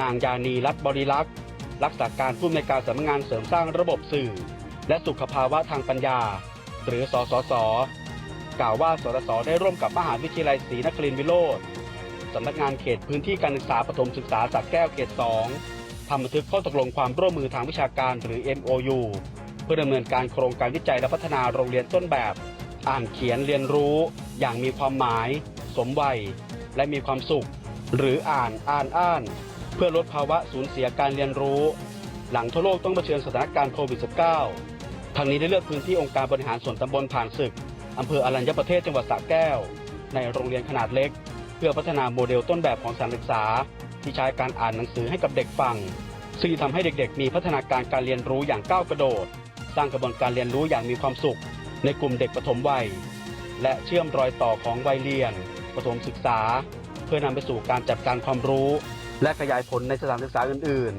นางยานีรัตบริลักษ์รักษาการผู้อำนการสำนักงานเสริมสร้างระบบสื่อ และสุขภาวะทางปัญญา หรือสสส กล่าวว่าสสสได้ร่วมกับมหาวิทยาลัยศรีนครินทร์วิโรธสำนักงานเขตพื้นที่การศึกษาปฐมศึกษาสักแก้วเขต 2ทำบันทึกข้อตกลงความร่วมมือทางวิชาการหรือ MOU เพื่อดำเนินการโครงการวิจัยและพัฒนาโรงเรียนต้นแบบ อ่านเขียนเรียนรู้ อย่างมีความหมาย สมวัย และมีความสุข หรืออ่านอ่านอ่าน พื่อลดภาวะสูญเสียการเรียนรู้ หลังทั่วโลกต้องเผชิญสถานการณ์โควิด -19 ทางนี้ได้เลือกพื้นที่องค์การบริหารส่วนตำบลผ่านศึกอำเภออรัญญประเทศจังหวัดสระแก้ว ในโรงเรียนขนาดเล็ก เพื่อพัฒนาโมเดลต้นแบบของสารศึกษา ที่ใช้การอ่านหนังสือให้กับเด็กฟัง ซึ่งจะทำให้เด็กๆ มีพัฒนาการการเรียนรู้อย่างก้าวกระโดด สร้างกระบวนการเรียนรู้อย่างมีความสุข ในกลุ่มเด็กปฐมวัย และเชื่อมรอยต่อของวัยเรียนปฐมศึกษา เพื่อนำไปสู่การจัดการความรู้ และขยายผลในสถานศึกษาอื่น